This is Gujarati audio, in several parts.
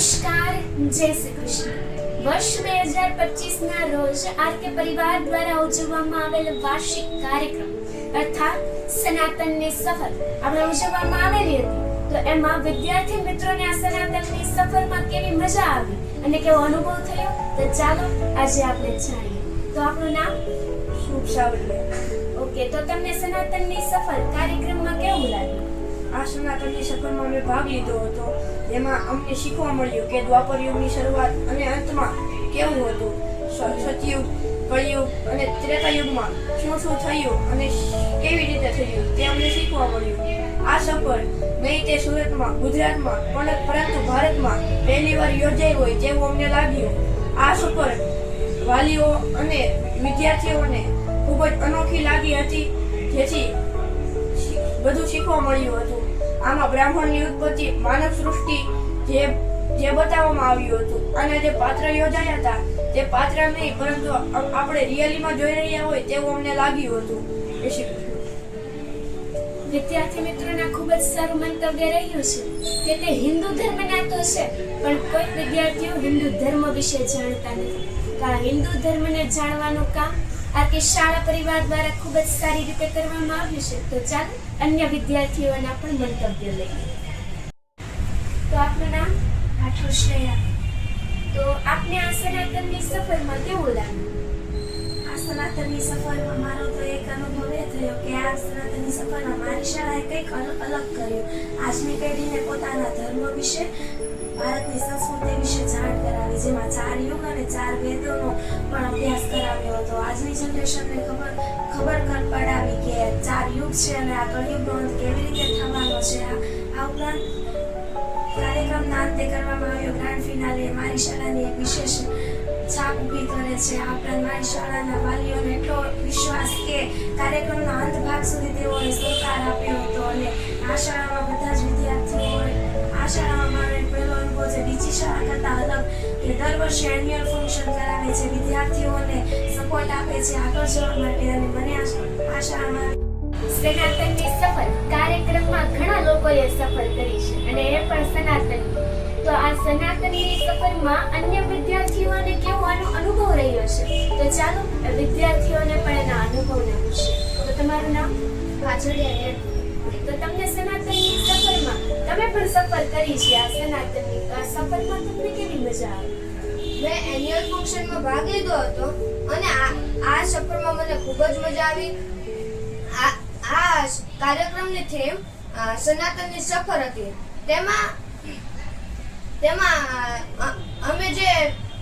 નમસ્કાર જય શ્રી કૃષ્ણ. વર્ષ બે હજાર પચીસ ના રોજ આર્ય પરિવાર દ્વારા ઉજવવામાં આવેલ વાર્ષિક કાર્યક્રમ અર્થાત સનાતનની સફર આપણે ઉજવવામાં આવેલી હતી. તો એમાં વિદ્યાર્થી મિત્રોને આ સનાતનની સફરમાં કેવી મજા આવી અને કેવો અનુભવ થયો તો ચાલો આજે આપણે જાણીએ. તો આપણું નામ? શુભ સાવલિયા. ઓકે તો તમને સનાતનની સફર કાર્યક્રમમાં કેવું લાગ્યું? આ સનાતનની સફરમાં મેં ભાગ લીધો હતો. એમાં અમને શીખવા મળ્યું કે દ્વાપર યુગની શરૂઆત અને અંતમાં કેવું હતું? સતયુગ, કળિયુગ અને ત્રેતા યુગમાં શું શું થયું અને કેવી રીતે થયું તે અમને શીખવા મળ્યું. આ સફર નહીં તે સુરતમાં, ગુજરાતમાં, પણ પરંતુ ભારતમાં પહેલી વાર યોજાઈ હોય તેવું અમને લાગ્યું. આ સફર વાલીઓ અને વિદ્યાર્થીઓને ખૂબ જ અનોખી લાગી હતી, જેથી બધું શીખવા મળ્યું હતું. આમાં બ્રાહ્મણની ઉત્પત્તિ માનવ સૃષ્ટિ જે જે બતાવવામાં આવ્યું હતું. અને જે પાત્ર યોજાયા હતા, તે પાત્ર નહીં, પરંતુ આપણે રિયલીમાં જોઈ રહ્યા હોય તેવું અમને લાગ્યું હતું. વિદ્યાર્થી મિત્રોના ખૂબ જ સારું મંતવ્ય રહ્યું છે કે તે હિન્દુ ધર્મના તો છે, પણ કોઈ વિદ્યાર્થીઓ હિન્દુ ધર્મ વિશે જાણતા નથી. કારણ હિન્દુ ધર્મને જાણવાનું કામ આ કે શાળા પરિવાર દ્વારા ખૂબ જ સારી રીતે કરવામાં આવ્યું છે. તો ચાલો અન્ય વિદ્યાર્થીઓના પણ મંતવ્ય લઈએ. તો આપનું નામ? રાઠોડ શ્રેયા તો આપને આ સનાતનની સફરમાં કેવું લાગ્યું? આ સનાતનની સફરમાં મારો તો એક અનુભવ એ થયો કે આ સનાતનની સફરમાં મારી શાળાએ કંઈક અલ- અલગ કર્યું. આજની પેઢીને પોતાના ધર્મ વિશે ભારતની સંસ્કૃતિ વિશે જાણ કરાવી, જેમાં ચાર યુગ અને ચાર વેદોનો પણ અભ્યાસ કરાવ્યો હતો. આજની જનરેશનને ખબર ખબર કર પડાવી કે ચાર યુગ છે અને આ કળિયુગનો અંત કેવી રીતે થવાનો છે. આ ઉપરાંત કાર્યક્રમના અંતે કરવામાં આવ્યો ગ્રાન્ડ ફિનાલે મારી શાળાની એક વિશેષ છાપ ઊભી કરે છે. આ ઉપરાંત મારી શાળાના વાલીઓને એટલો વિશ્વાસ કે કાર્યક્રમના અંત ભાગ સુધી તેઓએ સહકાર આપ્યો હતો. અને આ શાળામાં બધા જ વિદ્યાર્થીઓએ, આ શાળામાં શાળા કરતાં અલગ કે દર વર્ષે એન્યુઅલ ફંક્શન કરાવે છે. વિદ્યાર્થીઓને સપોર્ટ આપે છે. આગળ જવા માટે અને મને આ શાળામાં સનાતનની સફર કાર્યક્રમમાં ઘણા લોકોએ સફર કરી છે અને એ પણ સનાતન. તો આ સનાતનની સફરમાં અન્ય વિદ્યાર્થીઓને કેવો આનો અનુભવ રહ્યો છે? તો ચાલો વિદ્યાર્થીઓને પણ એના અનુભવને પૂછીએ. તો તમારું નામ? કાજોડિયા રેડ. તો તમને સનાતનની તમે પણ સફર કરી છે આ સનાતનની આ સફરમાં તમને કેવી મજા આવી? મેં એન્યુઅલ ફંક્શનમાં ભાગ લીધો હતો અને આ આ સફરમાં મને ખૂબ જ મજા આવી. આ આ કાર્યક્રમની થીમ સનાતનની સફર હતી. તેમાં તેમાં અમે જે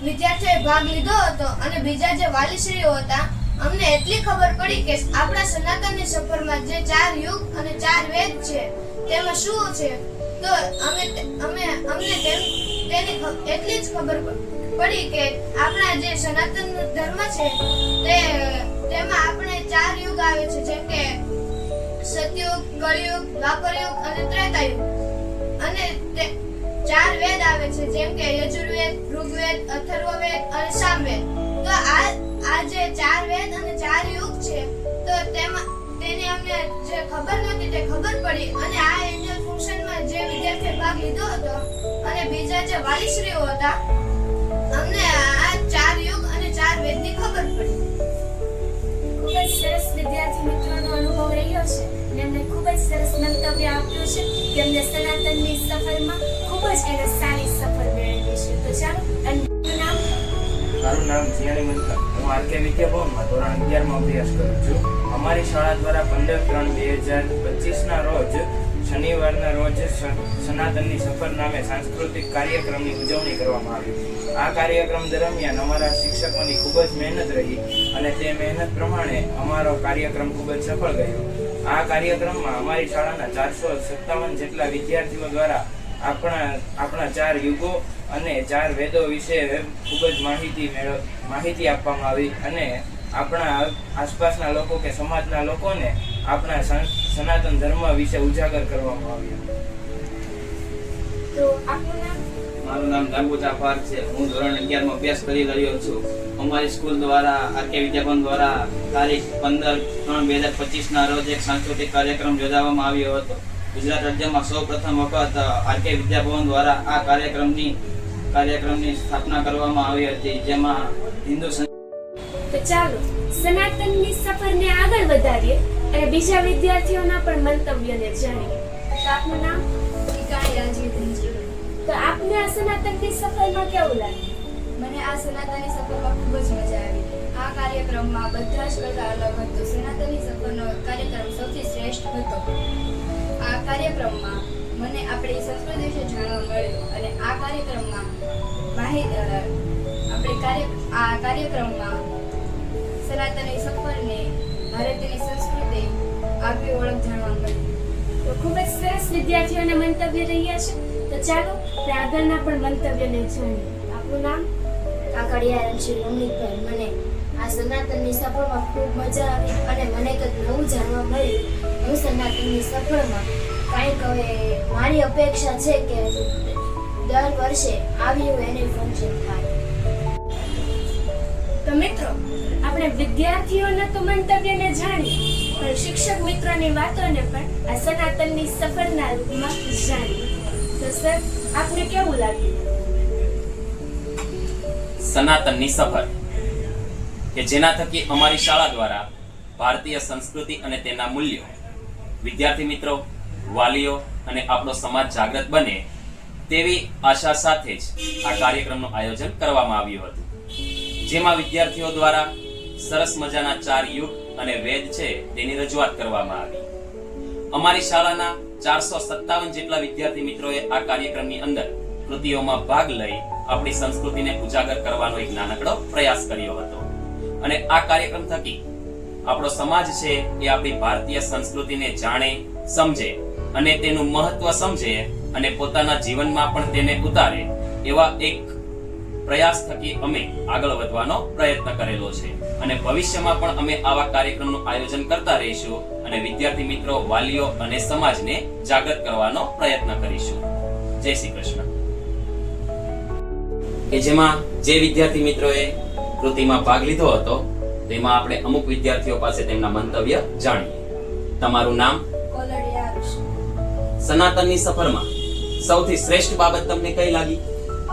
વિદ્યાર્થીઓએ ભાગ લીધો હતો અને બીજા જે વાલીશ્રીઓ હતા, અમને એટલી ખબર પડી કે આપણા સનાતનની સફરમાં જે ચાર યુગ અને ચાર વેદ છે, તેમાં શું છે? તો અમે અમે અમને તેની એટલી જ ખબર પડી કે આપણા જે સનાતન ધર્મ છે, તે તેમાં આપણે ચાર યુગ આવે છે, જેમ કે સતયુગ, કળિયુગ, દ્વાપરયુગ અને ત્રેતાયુગ. અને તે ચાર વેદ આવે છે, જેમ કે યજુર્વેદ, ઋગ્વેદ, અથર્વવેદ અને સામવેદ. તો આ જે ખબર નહોતી તે ખબર પડી અને આ એન્યુઅલ ફંક્શનમાં જે વિદ્યાર્થીએ ભાગ લીધો હતો અને બીજા જે વાલીશ્રીઓ હતા અમને આ ચાર યુગ અને ચાર વેદની ખબર પડી. ખૂબ જ સરસ વિદ્યાર્થી મિત્રોનો અનુભવ રહ્યો છે અને એમને ખૂબ જ સરસ મંતવ્ય આપ્યું છે કે એમને સનાતનની સફરમાં ખૂબ જ એને સારી સફર મેળવી છે. તો ચાલો અન્યનું નામ મારું નામ જીયાની મંત્ર હું વિદ્યાભવનમાં ધોરણ અગિયારમાં અભ્યાસ કરું છું. અમારી શાળા દ્વારા પંદર ત્રણ બે હજાર પચીસના રોજ, શનિવારના રોજ સનાતનની સફરનામે સાંસ્કૃતિક કાર્યક્રમની ઉજવણી કરવામાં આવી. આ કાર્યક્રમ દરમિયાન અમારા શિક્ષકોની ખૂબ જ મહેનત રહી અને તે મહેનત પ્રમાણે અમારો કાર્યક્રમ ખૂબ જ સફળ ગયો. આ કાર્યક્રમમાં અમારી શાળાના ચારસો સત્તાવન જેટલા વિદ્યાર્થીઓ દ્વારા આપણા આપણા ચાર યુગો અને ચાર વેદો વિશે ખૂબ જ માહિતી માહિતી આપવામાં આવી અને આપણા આસપાસના લોકો કે સમાજના લોકોને આપણા સનાતન ધર્મ વિશે ઉજાગર કરવામાં આવ્યો. તો આપનું નામ? મારું નામ ગાંગુ પાર્ક છે. હું ધોરણ અગિયારમાં અભ્યાસ કરી રહ્યો છું. અમારી સ્કૂલ દ્વારા આરકે વિદ્યાભવન દ્વારા તારીખ પંદર ત્રણ બે હજાર પચીસના રોજ એક સાંસ્કૃતિક કાર્યક્રમ યોજાવામાં આવ્યો હતો. ગુજરાત રાજ્યમાં સૌ પ્રથમ વખત આરકે વિદ્યાભવન દ્વારા આ કાર્યક્રમની કાર્યક્રમની સ્થાપના કરવામાં આવી હતી જેમાં હિન્દુ તો ચાલો સનાતનની સફરને આગળ વધારીએ અને બીજા વિદ્યાર્થીઓના પણ મંતવ્યને જાણીએ. તો આપનું નામ? તો આપને આ સનાતનની સફરમાં કેવું લાગ્યું? મને આ સનાતનની સફરમાં ખૂબ જ મજા આવી. આ કાર્યક્રમમાં બધા જ કરતા અલગ હતો. સનાતની સફરનો કાર્યક્રમ સૌથી શ્રેષ્ઠ હતો. આ કાર્યક્રમમાં મને આપણી સંસ્કૃતિ વિશે જાણવા મળ્યું અને આ કાર્યક્રમમાં માહિતી આપણે કાર્ય આ કાર્યક્રમમાં સનાતની સફરને ભારતીય સંસ્કૃતિ આગવી ઓળખ જાણવા મળી. તો ખૂબ જ સરસ વિદ્યાર્થીઓના મંતવ્ય રહ્યા છે. તો ચાલો આપણે આગળના પણ મંતવ્યને જોઈએ. આપણું નામ? કાકડિયા રણશીલ રમણીકભાઈ મને આ સનાતનની સફળમાં ખૂબ મજા આવી અને મને કંઈક નવું જાણવા મળ્યું. હું સનાતનની સફળમાં કાંઈક હવે મારી અપેક્ષા છે કે દર વર્ષે આવી એની ફંક્શન થાય. તો મિત્રો, આપણે વિદ્યાર્થીઓના તો મંતવ્યને જાણી પણ શિક્ષક મિત્રોની વાતોને પણ આ સનાતનની સફરના રૂપમાં જાણી તો સર, આપને કેવું લાગ્યું? સનાતનની સફર, કે જેના થકી અમારી શાળા દ્વારા ભારતીય સંસ્કૃતિ અને તેના મૂલ્યો. વિદ્યાર્થી મિત્રો વાલીઓ અને આપણો સમાજ જાગૃત બને તેવી આશા સાથે જ આ કાર્યક્રમનું આયોજન કરવામાં આવ્યું હતું. જેમાં વિદ્યાર્થીઓ દ્વારા સરસ મજાના ચાર યુગ અને વેદ છે તેની રજૂઆત કરવામાં આવી. અમારી શાળાના ચારસો સત્તાવન જેટલા વિદ્યાર્થી મિત્રોએ આ કાર્યક્રમની અંદર કૃતિઓમાં ભાગ લઈ આપણી સંસ્કૃતિને ઉજાગર કરવાનો એક નાનકડો પ્રયાસ કર્યો હતો. અને આ કાર્યક્રમ થકી આપણો સમાજ છે એ આપણી ભારતીય સંસ્કૃતિને જાણે, સમજે અને તેનું મહત્વ સમજે અને પોતાના જીવનમાં પણ તેને ઉતારે, એવા એક પ્રયાસ થકી અમે આગળ વધવાનો પ્રયત્ન કરેલો છે. અને ભવિષ્યમાં પણ અમે આવા કાર્યક્રમનું આયોજન કરતા રહીશું અને વિદ્યાર્થી મિત્રો, વાલીઓ અને સમાજને જાગૃત કરવાનો પ્રયત્ન કરીશું. જય શ્રી કૃષ્ણ. કે જેમાં જે વિદ્યાર્થી મિત્રોએ કૃતિમાં ભાગ લીધો હતો, તેમાં આપણે અમુક વિદ્યાર્થીઓ પાસે તેમના મંતવ્ય જાણીએ. તમારું નામ? સનાતનની સફરમાં સૌથી શ્રેષ્ઠ બાબત તમને કઈ લાગી?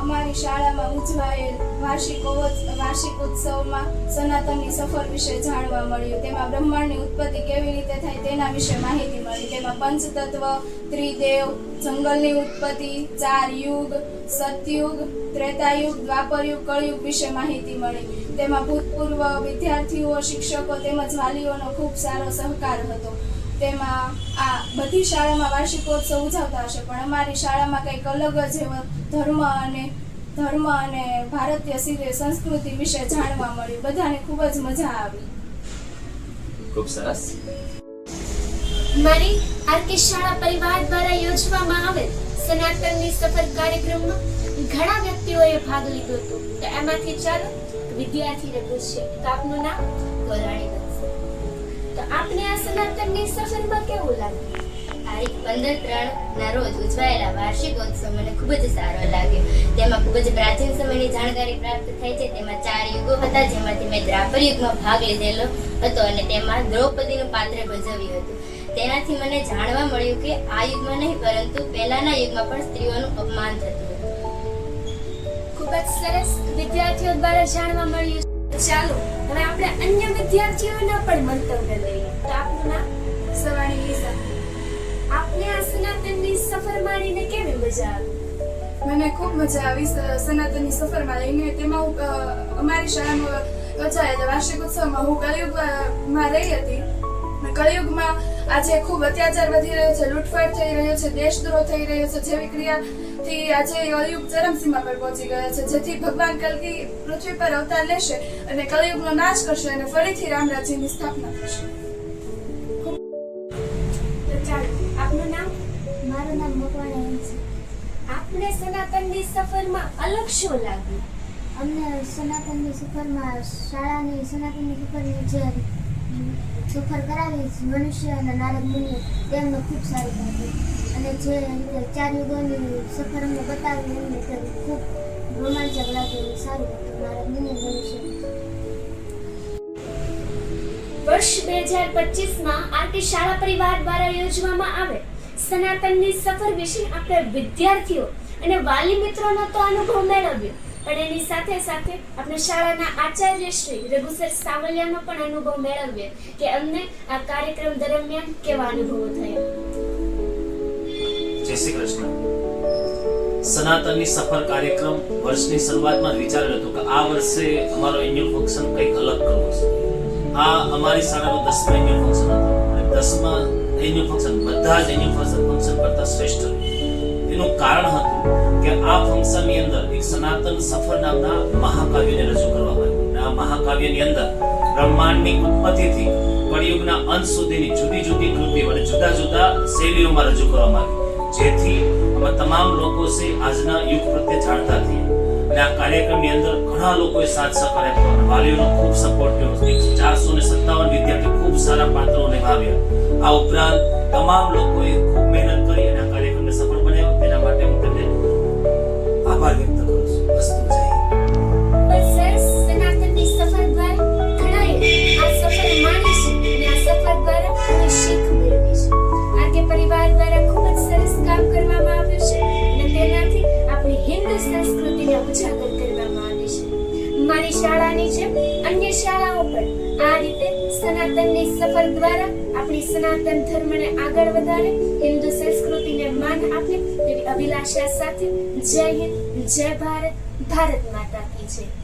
અમારી શાળામાં ઉજવાયેલ વાર્ષિક ઉત્સવમાં સનાતનની સફર વિશે જાણવા મળ્યું. તેમાં બ્રહ્માંડની ઉત્પત્તિ કેવી રીતે થાય તેના વિશે માહિતી મળી. તેમાં પંચતત્વ, ત્રિદેવ, જંગલની ઉત્પત્તિ, ચાર યુગ, સતયુગ, ત્રેતાયુગ, દ્વાપરયુગ, કળયુગ વિશે માહિતી મળી. તેમાં ભૂતપૂર્વ વિદ્યાર્થીઓ, શિક્ષકો તેમજ વાલીઓનો ખૂબ સારો સહકાર હતો. તેમાં આ બધી શાળામાં વાર્ષિકોત્સવ ઉજવતા હશે પણ અમારી શાળામાં કંઈક અલગ જ એવો ધર્મ અને ધર્મ અને ભારતીય સંસ્કૃતિ વિશે જાણવા મળ્યું. બધાને ખૂબ જ મજા આવી. ખૂબ સરસ. મારી આરકે શાળા પરિવાર દ્વારા યોજવામાં આવેલ સનાતનની સફર કાર્યક્રમમાં ઘણા વ્યક્તિઓએ ભાગ લીધો હતો. તો એમાંથી ચાલો વિદ્યાર્થીને પૂછીએ. તો આપનું નામ? કોરાણી બનશે તો આપને આ સનાતનની સફરમાં કેવું લાગ્યું? તારીખ પંદર ત્રણ ના રોજ ઉજવાયેલા વાર્ષિકોત્સવ મને ખૂબ જ સારો લાગ્યો. તેમાં ખૂબ જ પ્રાચીન સમયની જાણકારી પ્રાપ્ત થઈ છે. તેમાં ચાર યુગો હતા જેમાંથી મેં દ્રાપર યુગમાં ભાગ લીધેલો હતો અને તેમાં દ્રૌપદીનું પાત્ર ભજવ્યું હતું. તેનાથી મને જાણવા મળ્યું કે આ યુગમાં નહીં પરંતુ પહેલાના યુગમાં પણ સ્ત્રીઓનું અપમાન થતું હતું. ખૂબ જ સરસ. વિદ્યાર્થીઓ દ્વારા જાણવા મળ્યું ચાલો, હવે આપણે અન્ય વિદ્યાર્થીઓના પણ મંતવ્ય લઈએ. તો આપનું નામ? સવાણી લીઝા આપને આ સનાતનની સફર માણીને કેવી મજા આવી? મને ખૂબ મજા આવી સનાતનની સફરમાં લઈને તેમાં હું અમારી શાળામાં યોજાયેલા વાર્ષિક ઉત્સવમાં હું કલયુગમાં રહી હતી. અને કલયુગમાં આજે ખૂબ અત્યાચાર વધી રહ્યો છે, લૂંટફાટ થઈ રહ્યો છે, દેશદ્રોહ થઈ રહ્યો છે, જેવી ક્રિયાથી આજે કલયુગ ચરમસીમા પર પહોંચી ગયો છે. જેથી ભગવાન કલકી પૃથ્વી પર અવતાર લેશે અને કલયુગનો નાશ કરશે અને ફરીથી રામરાજ્યની સ્થાપના કરશે. તો આપનું નામ? મારું નામ મકવાણા છે. આપને સનાતનની સફરમાં અલગ શું લાગ્યું? અમને સનાતનની સફરમાં શાળાની સનાતનની સફરની જે સફર કરાવી મનુષ્ય અને નારદ મુનિ તેમને ખૂબ સારું લાગ્યું. અને જે ચાર યુગોની સફર અમને બતાવી એમને ખૂબ રોમાંચક લાગ્યું સારું હતું નારદ મુનિ મનુષ્ય. વર્ષ બે હજાર પચીસમાં આરકે શાળા પરિવાર દ્વારા યોજવામાં આવે. સનાતનની સફર વિશે આપણે વિદ્યાર્થીઓ અને વાલી મિત્રોનો તો અનુભવ મેળવ્યો. પણ એની સાથે સાથે આપણે શાળાના આચાર્ય શ્રી રઘુસર સાવલિયાનો પણ અનુભવ મેળવ્યો કે અમને આ કાર્યક્રમ દરમિયાન કેવા અનુભવો થયા. જય શ્રી કૃષ્ણ. સનાતનની સફર કાર્યક્રમ વર્ષની શરૂઆતમાં વિચાર્યું હતું કે આ વર્ષે અમારો એન્યુઅલ ફંક્શન કંઈક અલગ કરવું છે. આ અમારી શાળાનો દસમા એન્યુઅલ ફંક્શન હતો. અને દસમા એન્યુઅલ ફંક્શન બધા જ એન્યુઅલ ફંક્શન કરતા શ્રેષ્ઠ એનું કારણ હતું કે આ ફંક્શનની અંદર એક સનાતન સફર નામના મહાકાવ્યને રજૂ કરવામાં આવ્યું. આ મહાકાવ્યની અંદર બ્રહ્માંડની ઉત્પત્તિથી કળિયુગના અંત સુધીની જુદી જુદી કૃતિઓ અને જુદા જુદા શૈલીઓમાં રજૂ કરવામાં આવી. જેથી અમે તમામ લોકો છે આજના યુગ પ્રત્યે જાણતા થયા અને આ કાર્યક્રમની અંદર ઘણા લોકોએ સાથ સહકાર આપ્યો વાલીઓનો ખૂબ સપોર્ટ થયો ચારસો ને સત્તાવન વિદ્યાર્થી ખૂબ સારા પાત્રો નિભાવ્યા. આ ઉપરાંત તમામ લોકોએ ખૂબ મહેનત કરી અને આ કાર્યક્રમને સફળ બનાવ્યો. તેના માટે હું તમને આભાર વ્યક્ત કરું છું. અસ્તુ જય સફર દ્વારા સફર દ્વારા આપણી સનાતન ધર્મને આગળ વધારે, હિન્દુ સંસ્કૃતિને માન આપે તેવી અભિલાષા સાથે જય હિન્દ, જય ભારત ભારત માતા કી જય.